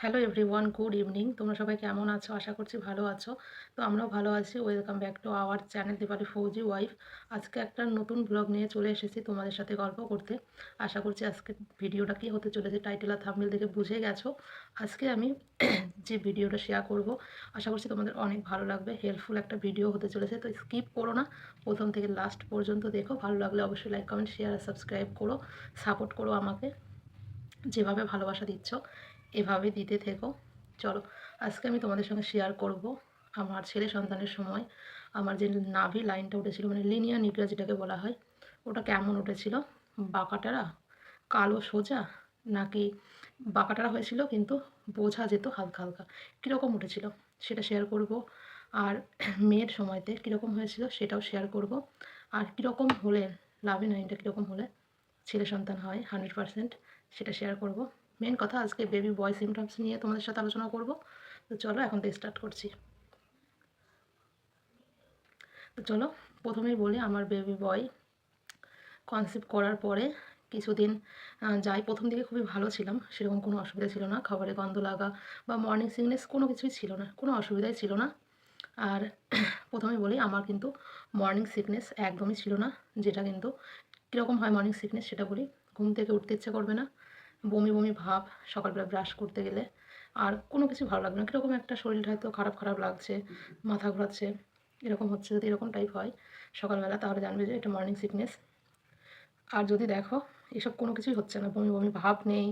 Hello everyone good evening তোমরা সবাই কেমন আছো? আশা করছি ভালো আছো। তো আমরাও ভালো আছি। Welcome back to our channel Dipali Fauji wife আজকে একটা নতুন ব্লগ নিয়ে চলে এসেছি তোমাদের সাথে গল্প করতে। আশা করছি আজকে ভিডিওটা কী হতে চলেছে টাইটেল আর থাম্বনেল দেখে বুঝে গেছো। আজকে আমি যে ভিডিওটা শেয়ার করব, আশা করছি তোমাদের অনেক ভালো লাগবে। হেল্পফুল একটা ভিডিও হতে চলেছে, তো স্কিপ করো না। প্রথম থেকে লাস্ট পর্যন্ত দেখো। ভালো লাগলে অবশ্যই লাইক কমেন্ট শেয়ার আর সাবস্ক্রাইব করো। সাপোর্ট করো আমাকে। যেভাবে ভালোবাসা দিচ্ছ। এভাবে দিতে থেকো। চলো, আজকে আমি তোমাদের সঙ্গে শেয়ার করব আমার ছেলে সন্তানের সময়। আমার যে নাভি লাইনটা উঠেছিল মানে লিনিয়া নিগ্রা যেটাকে বলা হয়, ওটা কেমন উঠেছিল? বাঁকাটারা কালো সোজা? নাকি বাঁকাটারা হয়েছিল কিন্তু বোঝা যেত হালকা হালকা? কীরকম উঠেছিল? সেটা শেয়ার করব। আর মেয়ের সময়তে কীরকম হয়েছিল সেটাও শেয়ার করব। আর কীরকম হলে লাভি নাইনটা কীরকম হলে ছেলে সন্তান হয় হান্ড্রেড পারসেন্ট সেটা শেয়ার করব। মেন কথা আজকে বেবি বয় সিমটমস নিয়ে তোমাদের সাথে আলোচনা করব। তো চলো এখন থেকে স্টার্ট করছি। তো চলো প্রথমেই বলি, আমার বেবি বয় কনসেপ্ট করার পরে কিছুদিন যাই, প্রথম দিকে খুবই ভালো ছিলাম, সেরকম কোনো অসুবিধা ছিল না, খাবারে গন্ধ লাগা বা মর্নিং সিকনেস কোনো কিছুই ছিল না, কোনো অসুবিধাই ছিল না। আর প্রথমে বলি, আমার কিন্তু মর্নিং সিকনেস একদমই ছিল না, যেটা কিন্তু কীরকম হয় মর্নিং সিকনেস সেটা বলি, ঘুম থেকে উঠতে ইচ্ছে করবে না বমি বমি ভাব, সকালবেলা ব্রাশ করতে গেলে। আর কোনো কিছু ভালো লাগবে না। কীরকম একটা শরীরটা হয়তো খারাপ খারাপ লাগছে, মাথা ঘোরাচ্ছে, এরকম হচ্ছে যদি এরকম টাইপ হয় সকালবেলা, তাহলে জানবে যে এটা মর্নিং সিকনেস আর যদি দেখো, এসব কোনো কিছুই হচ্ছে না। বমি বমি ভাব নেই,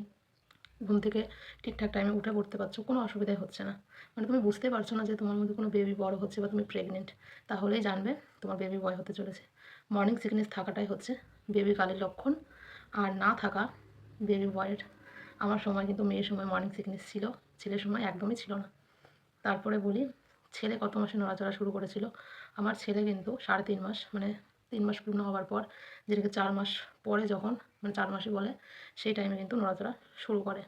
ঘুম থেকে ঠিকঠাক টাইমে উঠে পড়তে পারছ, কোনো অসুবিধাই হচ্ছে না। মানে তুমি বুঝতে পারছ না যে তোমার মধ্যে কোনো বেবি বড় হচ্ছে বা তুমি প্রেগনেন্ট তাহলেই জানবে তোমার বেবি বয় হতে চলেছে। মর্নিং সিকনেস থাকাটাই হচ্ছে বেবি কালের লক্ষণ। আর না থাকা বেবি বয়ের আমার সময় কিন্তু মেয়ের সময় মর্নিং সিকনেস ছিল। ছেলের সময় একদমই ছিল না। তারপরে বলি, ছেলে কত মাসে নড়াচড়া শুরু করেছিল? আমার ছেলে কিন্তু সাড়ে তিন মাস মানে তিন মাস পূর্ণ হওয়ার পর, যেটাকে চার মাস পরে যখন মানে চার মাসই বলে, সেই টাইমে কিন্তু নড়াচড়া শুরু করে।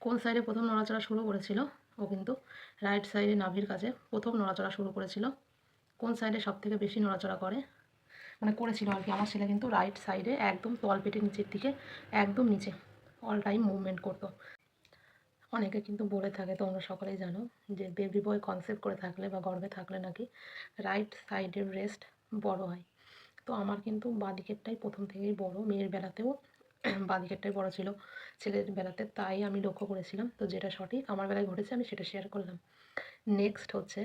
কোন সাইডে প্রথম নড়াচড়া শুরু করেছিল? ও কিন্তু রাইট সাইডে নাভির কাছে প্রথম নড়াচড়া শুরু করেছিল। কোন সাইডে সব থেকে বেশি নড়াচড়া করে? মানে করেছিল আর কি। আমার ছেলে কিন্তু রাইট সাইডে একদম তলপেটের নিচের দিকে, একদম নিচে অল টাইম মুভমেন্ট করতো। অনেকে কিন্তু বলে থাকে, তোমরা সকলেই জানো যে বেবি বয় কনসেপ্ট করে থাকলে বা গর্ভে থাকলে নাকি রাইট সাইডের রেস্ট বড় হয়। তো আমার কিন্তু বাঁদিকেরটাই প্রথম থেকেই বড়, মেয়ের বেলাতেও বাঁদিকেরটাই বড় ছিল ছেলের বেলাতে, তাই আমি লক্ষ্য করেছিলাম। তো যেটা সঠিক, আমার বেলায় ঘটেছে, আমি সেটা শেয়ার করলাম। নেক্সট হচ্ছে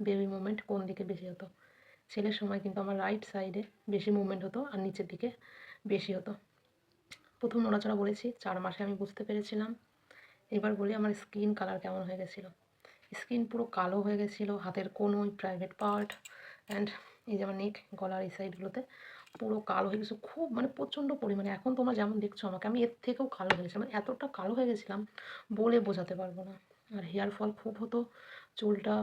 বেবি মুভমেন্ট কোন দিকে বেশি হতো? ছেলের সময় কিন্তু আমার রাইট সাইডে বেশি মুভমেন্ট হতো আর নিচের দিকে বেশি হতো। প্রথম নড়াচড়া বলেছি, চার মাসে আমি বুঝতে পেরেছিলাম। এবার বলি আমার স্কিন কালার কেমন হয়ে গেছিল। স্কিন পুরো কালো হয়ে গেছিল, হাতের কোনো প্রাইভেট পার্ট অ্যান্ড এই যে আমার নেক গলার এই সাইডগুলোতে পুরো কালো হয়ে গেছে, খুব মানে প্রচণ্ড পরিমাণে। এখন তোমরা যেমন দেখছ আমাকে, আমি এর থেকেও কালো হয়ে গেছিলাম মানে এতটা কালো হয়ে গেছিলাম বলে বোঝাতে পারব না। আর হেয়ার ফল খুব হতো, চুলটা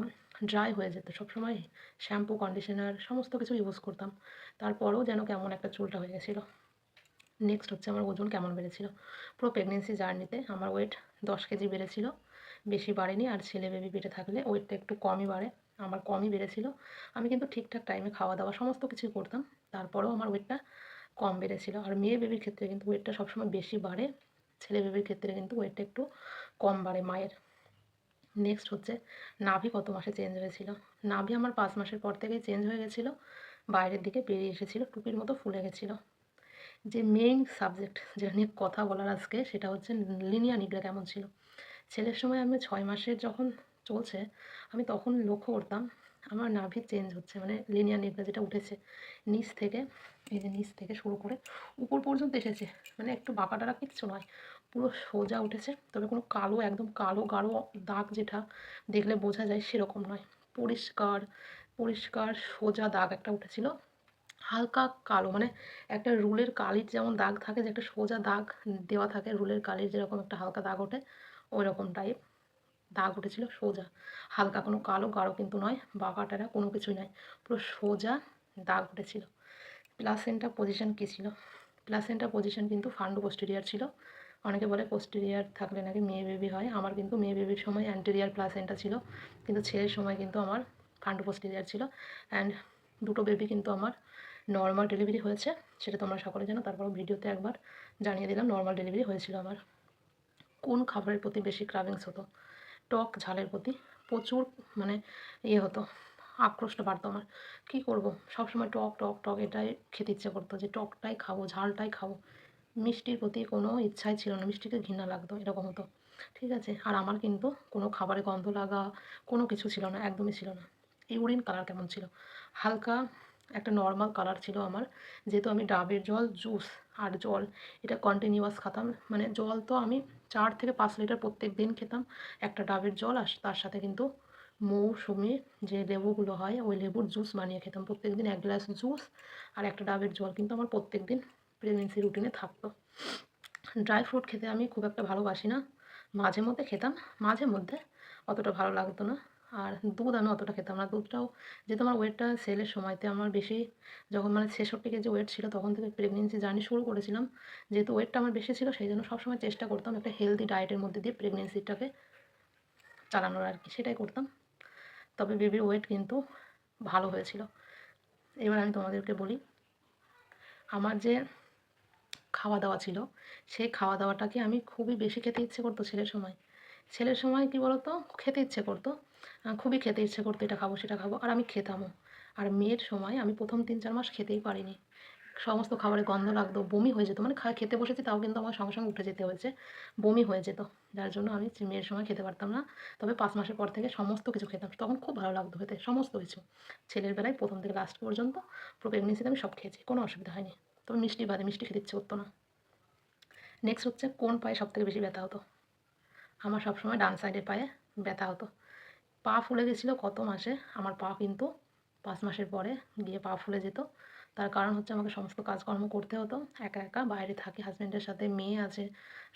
ড্রাই হয়ে যেত। সবসময় শ্যাম্পু কন্ডিশনার সমস্ত কিছু ইউজ করতাম। তারপরেও যেন কেমন একটা চুলটা হয়ে গেছিল। নেক্সট হচ্ছে আমার ওজন কেমন বেড়েছিল। পুরো প্রেগনেন্সি জার্নিতে আমার ওয়েট দশ কেজি বেড়েছিল। বেশি বাড়েনি আর ছেলে বেবি পেটে থাকলে ওয়েটটা একটু কমই বাড়ে। আমার কমই বেড়েছিল। আমি কিন্তু ঠিকঠাক টাইমে খাওয়া দাওয়া সমস্ত কিছুই করতাম। তারপরেও আমার ওয়েটটা কম বেড়েছিল। আর মেয়ে বেবির ক্ষেত্রে কিন্তু ওয়েটটা সবসময় বেশি বাড়ে। ছেলে বেবির ক্ষেত্রে কিন্তু ওয়েটটা একটু কম বাড়ে মায়ের। নেক্সট হচ্ছে নাভি কত মাসে চেঞ্জ হয়েছিল? নাভি আমার পাঁচ মাসের পর থেকেই চেঞ্জ হয়ে গেছিল, বাইরের দিকে বেরিয়ে এসেছিল, টুপির মতো ফুলে গেছিল। যে মেইন সাবজেক্ট যেটা নিয়ে কথা বলার আজকে সেটা হচ্ছে লিনিয়া নিগ্রা কেমন ছিল। ছেলের সময় আমি ছয় মাসের যখন চলছে, আমি তখন লক্ষ্য করতাম আমার নাভি চেঞ্জ হচ্ছে মানে লিনিয়া নিগ্রা যেটা উঠেছে, নিচ থেকে, এই যে নিচ থেকে শুরু করে উপর পর্যন্ত এসেছে। মানে একটু বাঁকাটারা কিচ্ছু নয় পুরো সোজা উঠেছে। তবে কোনো কালো, একদম কালো, গাঢ় দাগ যেটা দেখলে বোঝা যায় সেরকম নয়। পরিষ্কার পরিষ্কার সোজা দাগ একটা উঠেছিল। হালকা কালো মানে একটা রুলের কালির যেমন দাগ থাকে, যে একটা সোজা দাগ দেওয়া থাকে, রুলের কালির যেরকম একটা হালকা দাগ ওঠে ওই রকম টাইপ দাগ উঠেছিল, সোজা। হালকা কোনো কালো, গাঢ় কিন্তু নয়, বাঁকাটারা কোনো কিছুই নয়, পুরো সোজা দাগ উঠেছিল। প্লাসেন্টা পজিশন কী ছিল? প্লাসেন্টা পজিশন কিন্তু ফান্ডু পোস্টেরিয়ার ছিল। অনেকে বলে পোস্টেরিয়ার থাকলে নাকি মেয়ে বেবি হয়। আমার কিন্তু মেয়ে বেবির সময় অ্যান্টেরিয়ার প্লাসেন্টা ছিল। কিন্তু ছেলের সময় কিন্তু আমার ফান্ডু পোস্টেরিয়ার ছিল। অ্যান্ড দুটো বেবি কিন্তু আমার নর্মাল ডেলিভারি হয়েছে। সেটা তোমরা সকলে জানো। তারপর ভিডিওতে একবার জানিয়ে দিলাম নর্মাল ডেলিভারি হয়েছিল আমার। কোন খাবারের প্রতি বেশি ক্রাভিংস হতো? টক ঝালের প্রতি প্রচুর মানে ইয়ে হতো। আক্রোশটা বাড়তো আমার। কী করব? সবসময় টক টক টক এটাই খেতে ইচ্ছে করতো যে টকটাই খাব, ঝালটাই খাব। মিষ্টির প্রতি কোনো ইচ্ছাই ছিল না মিষ্টিকে ঘৃণা লাগতো, এরকম হতো। ঠিক আছে, আর আমার কিন্তু কোনো খাবারে গন্ধ লাগা কোনো কিছু ছিল না, একদমই ছিল না। ইউরিন কালার কেমন ছিল? হালকা একটা নর্মাল কালার ছিল আমার, যেহেতু আমি ডাবের জল জুস আর জল, এটা কন্টিনিউয়াস খাতাম। মানে জল তো আমি চার থেকে পাঁচ লিটার প্রত্যেক দিন খেতাম, একটা ডাবের জল আর তার সাথে কিন্তু মৌসুমি যে লেবুগুলো হয়, ওই লেবুর জুস বানিয়ে খেতাম। প্রত্যেক দিন এক গ্লাস জুস আর একটা ডাবের জল, কিন্তু আমার প্রত্যেক দিন প্রেগনেন্সি রুটিনে থাকতো। ড্রাই ফ্রুট খেতে আমি খুব একটা ভালোবাসি না। মাঝে মধ্যে খেতাম, মাঝে মধ্যে অতটা ভালো লাগতো না। আর দুধ আমি অতটা খেতাম না। দুধটাও যেহেতু আমার ওয়েটটা সেলের সময়তে আমার বেশি যখন মানে ছেষট্টি কেজি ওয়েট ছিল তখন থেকে প্রেগনেন্সি জার্নি শুরু করেছিলাম। যেহেতু ওয়েটটা আমার বেশি ছিল সেই জন্য সবসময় চেষ্টা করতাম একটা হেলদি ডায়েটের মধ্যে দিয়ে প্রেগনেন্সিটাকে চালানোর আর কি। সেটাই করতাম। তবে বেবির ওয়েট কিন্তু ভালো হয়েছিল। এবার আমি তোমাদেরকে বলি, আমার যে খাওয়া দাওয়া ছিল। সেই খাওয়া দাওয়াটাকে আমি খুবই বেশি খেতে ইচ্ছে করতো ছেলের সময়। ছেলের সময় কি বলতো? খেতে ইচ্ছে করতো। খুবই খেতে ইচ্ছে করতো, এটা খাব, সেটা খাব, আর আমি খেতামও। আর মেয়ের সময় আমি প্রথম তিন চার মাস খেতেই পারিনি। সমস্ত খাবারে গন্ধ লাগতো, বমি হয়ে যেত। মানে খেতে বসেছি, তাও কিন্তু আমার সঙ্গে সঙ্গে উঠে যেতে হয়েছে। বমি হয়ে যেত। যার জন্য আমি মেয়ের সময় খেতে পারতাম না। তবে পাঁচ মাসের পর থেকে সমস্ত কিছু খেতাম। তখন খুব ভালো লাগতো খেতে, সমস্ত কিছু। ছেলের বেলায় প্রথম থেকে লাস্ট পর্যন্ত পুরো প্রেগনেন্সিতে আমি সব খেয়েছি, কোনো অসুবিধা হয়নি। তবে মিষ্টি বাদে মিষ্টি খেতে ইচ্ছে করতো না। নেক্সট হচ্ছে, কোন পায়ে সবথেকে বেশি ব্যথা হতো? আমার সবসময় ডান সাইডের পায়ে ব্যথা হতো। পা ফুলে গেছিল কত মাসে, আমার পা কিন্তু পাঁচ মাসের পরে গিয়ে পা ফুলে যেত। তার কারণ হচ্ছে আমাকে সমস্ত কাজকর্ম করতে হতো, একা একা বাইরে থাকি হাজব্যান্ডের সাথে মেয়ে আছে,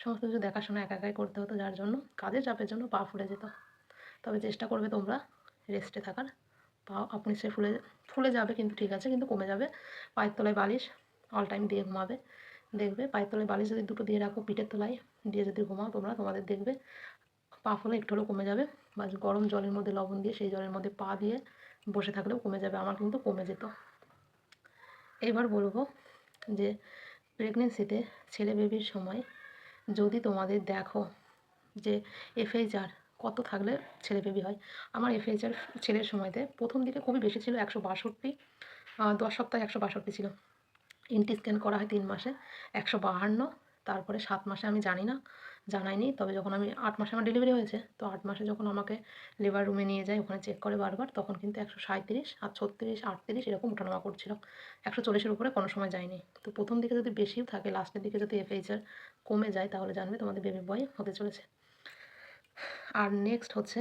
সমস্ত কিছু দেখাশোনা একা একাই করতে হতো, যার জন্য কাজের চাপের জন্য পা ফুলে যেত। তবে চেষ্টা করবে তোমরা রেস্টে থাকার। পা আপনি সে ফুলে ফুলে যাবে কিন্তু ঠিক আছে, কিন্তু কমে যাবে। পায়ের তলায় বালিশ অল টাইম দিয়ে ঘুমাবে। দেখবে, পায়ের তলায় বালিশ যদি দুটো দিয়ে রাখো, পিঠের তলায় দিয়ে যদি ঘুমাও, তোমরা তোমাদের দেখবে, পা ফুলে একটু হলেও কমে যাবে। বা গরম জলের মধ্যে লবণ দিয়ে, সেই জলের মধ্যে পা দিয়ে বসে থাকলেও কমে যাবে। আমার কিন্তু কমে যেত। এবার বলব যে প্রেগনেন্সিতে ছেলে বেবির সময় যদি তোমাদের দেখো যে এফএইচআর কত থাকলে ছেলে বেবি হয়? আমার এফএইচআর ছেলের সময়তে প্রথম দিকে খুবই বেশি ছিল, একশো বাষট্টি দশ সপ্তাহে একশো বাষট্টি ছিল। ইনটি স্ক্যান করা হয় তিন মাসে, একশো বাহান্ন, তারপরে সাত মাসে আমি জানি না, জানাইনি, তবে যখন আমি আট মাসে আমার ডেলিভারি হয়েছে, তো আট মাসে যখন আমাকে লেবার রুমে নিয়ে যায়, ওখানে চেক করে বারবার, তখন কিন্তু একশো সাঁত্রিশ আর ছত্রিশ, আটত্রিশ এরকম ওঠানামা করছিল। একশো চল্লিশের উপরে কোনো সময় যায়নি। তো প্রথম দিকে যদি বেশিও থাকে লাস্টের দিকে যদি এফএইচআর কমে যায়, তাহলে জানবে তোমাদের বেবি বয় হতে চলেছে। আর নেক্সট হচ্ছে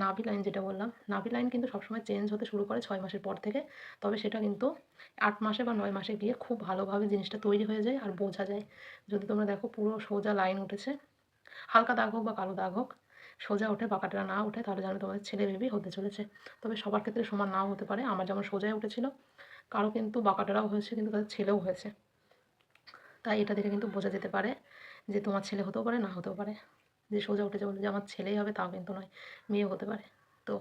নাভি লাইন যেটা বললাম। নাভি লাইন কিন্তু সবসময় চেঞ্জ হতে শুরু করে ছয় মাসের পর থেকে। তবে সেটা কিন্তু আট মাসে বা নয় মাসে গিয়ে খুব ভালোভাবে জিনিসটা তৈরি হয়ে যায় আর বোঝা যায়। যদি তোমরা দেখো পুরো সোজা লাইন উঠেছে। হালকা দাগ হোক বা কালো দাগ হোক, সোজা ওঠে, বাঁকাটা না ওঠে, তাহলে জানো তোমাদের ছেলে বেবি হতে চলেছে। তবে সবার ক্ষেত্রে সমান নাও হতে পারে। আমার যেমন সোজায় উঠেছিল, কারও কিন্তু বাঁকাটারাও হয়েছে, কিন্তু তাদের ছেলেও হয়েছে। তাই এটা দেখে কিন্তু বোঝা যেতে পারে যে তোমার ছেলে হতেও পারে, না হতেও পারে। যে সোজা উঠে যাব, যে আমার ছেলেই হবে তাও কিন্তু নয়, মেয়েও হতে পারে। তো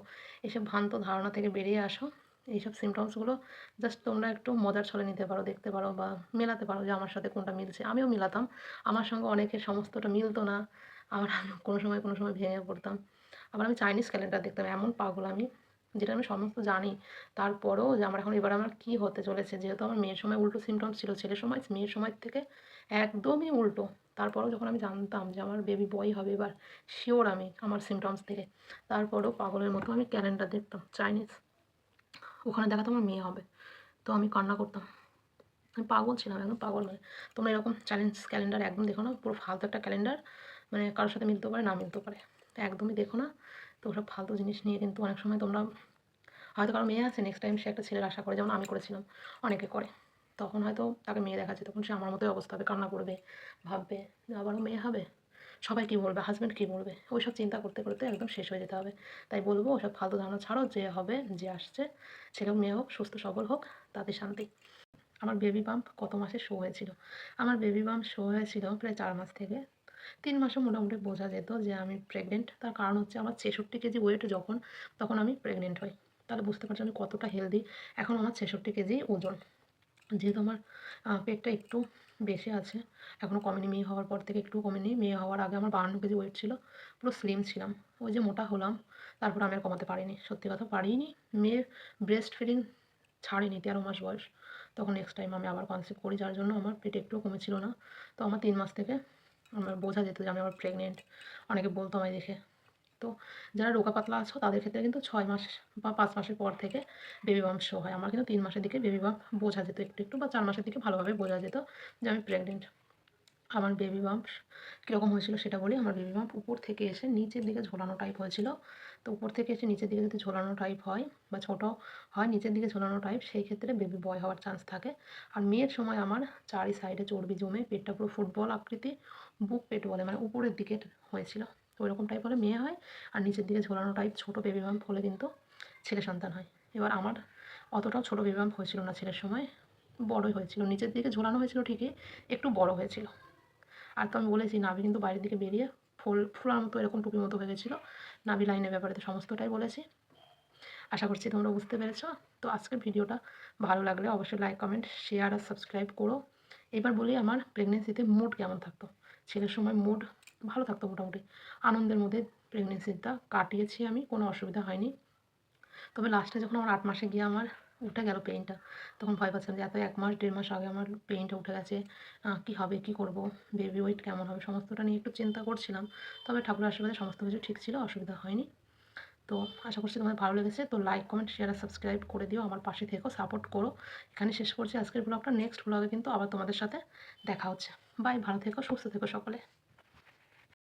এইসব ভ্রান্ত ধারণা থেকে বেরিয়ে আসো। এইসব সিমটমসগুলো জাস্ট তোমরা একটু মজার ছলে নিতে পারো, দেখতে পারো বা মেলাতে পারো যে আমার সাথে কোনটা মিলছে। আমিও মিলাতাম, আমার সঙ্গে অনেকের সমস্তটা মিলতো না, আবার কোনো সময় কোনো সময় ভেঙে পড়তাম। আবার আমি চাইনিজ ক্যালেন্ডার দেখতাম, এমন পাগল আমি। যেটা আমি সমস্ত জানি। তারপরেও যে আমার এখন এবার আমার কী হতে চলেছে, যেহেতু আমার মেয়ের সময় উল্টো সিমটমস ছিল, ছেলের সময়, মেয়ের সময় থেকে একদমই উল্টো। তারপরেও যখন আমি জানতাম যে আমার বেবি বয় হবে এবার শিওর আমি আমার সিমটমস থেকে। তারপরেও পাগলের মতো আমি ক্যালেন্ডার দেখতাম চাইনিজ ওখানে দেখাতো আমার মেয়ে হবে। তো আমি কান্না করতাম। আমি পাগল ছিলাম, একদম পাগল মানে তোমরা এরকম চ্যালেঞ্জ ক্যালেন্ডার একদম দেখো না, পুরো ফালতু একটা ক্যালেন্ডার মানে কারোর সাথে মিলতে পারে, না মিলতে পারে। একদমই দেখো না। তো ওসব ফালতু জিনিস নিয়ে কিন্তু অনেক সময় তোমরা হয়তো কারও মেয়ে আছে নেক্সট টাইম সে একটা ছেলের আশা করে, যেমন আমি করেছিলাম, অনেকে করে। তখন হয়তো তাকে মেয়ে দেখাচ্ছে, তখন সে আমার মতোই অবস্থা হবে, কান্না করবে, ভাববে আবারও মেয়ে হবে? সবাই কী বলবে? হাজব্যান্ড কী বলবে? ওই সব চিন্তা করতে করতে একদম শেষ হয়ে যেতে হবে। তাই বলব, ওসব ফালতু ধারণা ছাড়ো, যে হবে, যে আসছে ছেলে মেয়ে হোক, সুস্থ, সবল হোক, তাতে শান্তি। আমার বেবি বাম্প কত মাসে শো হয়েছিল? আমার বেবি বাম্প শো হয়েছিল প্রায় চার মাস থেকে। তিন মাসে মোটামুটি বোঝা যেত যে আমি প্রেগনেন্ট তার কারণ হচ্ছে আমার ছেষট্টি কেজি ওয়েট যখন, তখন আমি প্রেগনেন্ট হই। তাহলে বুঝতে পারছি আমি কতটা হেলদি এখন আমার ছেষট্টি কেজি ওজন। যেহেতু আমার পেটটা একটু বেশি আছে এখনও কমেনি, মেয়ে হওয়ার পর থেকে একটু কমেনি। মেয়ে হওয়ার আগে আমার বাহান্ন কেজি ওয়েট ছিল, পুরো স্লিম ছিলাম। ওই যে মোটা হলাম, তারপর আমি আর কমাতে পারিনি। সত্যি কথা পারিনি। মেয়ের ব্রেস্ট ফিডিং ছাড়েনি, তেরো মাস বয়স। তখন নেক্সট টাইম আমি আবার কনসেপ্ট করি, যার জন্য আমার পেটে একটুও কমেছিল না। তো আমার তিন মাস থেকে আমার বোঝা যেত যে আমি আমার প্রেগনেন্ট অনেকে বলতো আমায় দেখে। তো যারা রোগা পাতলা আছো, তাদের ক্ষেত্রে কিন্তু ছয় মাস বা পাঁচ মাসের পর থেকে বেবি বাম শো হয়। আমার কিন্তু তিন মাসের দিকে বেবি বাম্প বোঝা যেত একটু একটু বা চার মাসের দিকে ভালোভাবে বোঝা যেত যে আমি প্রেগনেন্ট আমার বেবি বাম্প কীরকম হয়েছিল সেটা বলি। আমার বেবি বাম্প উপর থেকে এসে নিচের দিকে ঝোলানো টাইপ হয়েছিল। তো উপর থেকে এসে নিচের দিকে যদি ঝোলানো টাইপ হয় বা ছোট হয়, নিচের দিকে ঝোলানো টাইপ সেই ক্ষেত্রে বেবি বয় হওয়ার চান্স থাকে। আর মেয়ের সময় আমার চারি সাইডে চর্বি জমে, পেটটা পুরো ফুটবল আকৃতি বুক পেট বলে মানে উপরের দিকে হয়েছিল। তো ওইরকম টাইপ হলে মেয়ে হয়, আর নিচের দিকে ঝোলানো টাইপ ছোটো বেবি বাম্প হলে কিন্তু ছেলে সন্তান হয়। এবার আমার অতটাও ছোটো বেবি বাম্প হয়েছিল না ছেলের সময়, বড়ই হয়েছিল। নিচের দিকে ঝোলানো হয়েছিল ঠিকই, একটু বড় হয়েছিল। আর তো আমি বলেছি, নাভি কিন্তু বাইরের দিকে বেরিয়ে ফুল ফুলার মতো এরকম টুপির মতো হয়ে গেছিল। নাভি লাইনের ব্যাপারে তো সমস্তটাই বলেছি। আশা করছি তোমরা বুঝতে পেরেছ। তো আজকের ভিডিওটা ভালো লাগলে অবশ্যই লাইক কমেন্ট শেয়ার আর সাবস্ক্রাইব করো। এবার বলি আমার প্রেগনেন্সিতে মুড কেমন থাকতো? ছেলের সময় মুড ভালো থাকতো মোটামুটি। আনন্দের মধ্যে প্রেগনেন্সিটা কাটিয়েছি আমি, কোনো অসুবিধা হয়নি। তবে লাস্টে যখন আমার আট মাসে গিয়ে আমার উঠে গেল পেইনটা তখন ভয় পাচ্ছিলাম যে এত এক মাস, দেড় মাস আগে আমার পেইনটা উঠে গেছে। কী হবে, কী করব? বেবি ওয়েট কেমন হবে? সমস্তটা নিয়ে একটু চিন্তা করছিলাম। তবে ঠাকুরের আশীর্বাদে সমস্ত কিছু ঠিক ছিল, অসুবিধা হয়নি। তো আশা করছি তোমাদের ভালো লেগেছে। তো লাইক কমেন্ট শেয়ার আর সাবস্ক্রাইব করে দিও। আমার পাশে থেকো সাপোর্ট করো। এখানে শেষ করছি আজকের ব্লগটা নেক্সট ব্লগে কিন্তু আবার তোমাদের সাথে দেখা হচ্ছে। বাই ভালো থেকো, সুস্থ থেকো সকলে।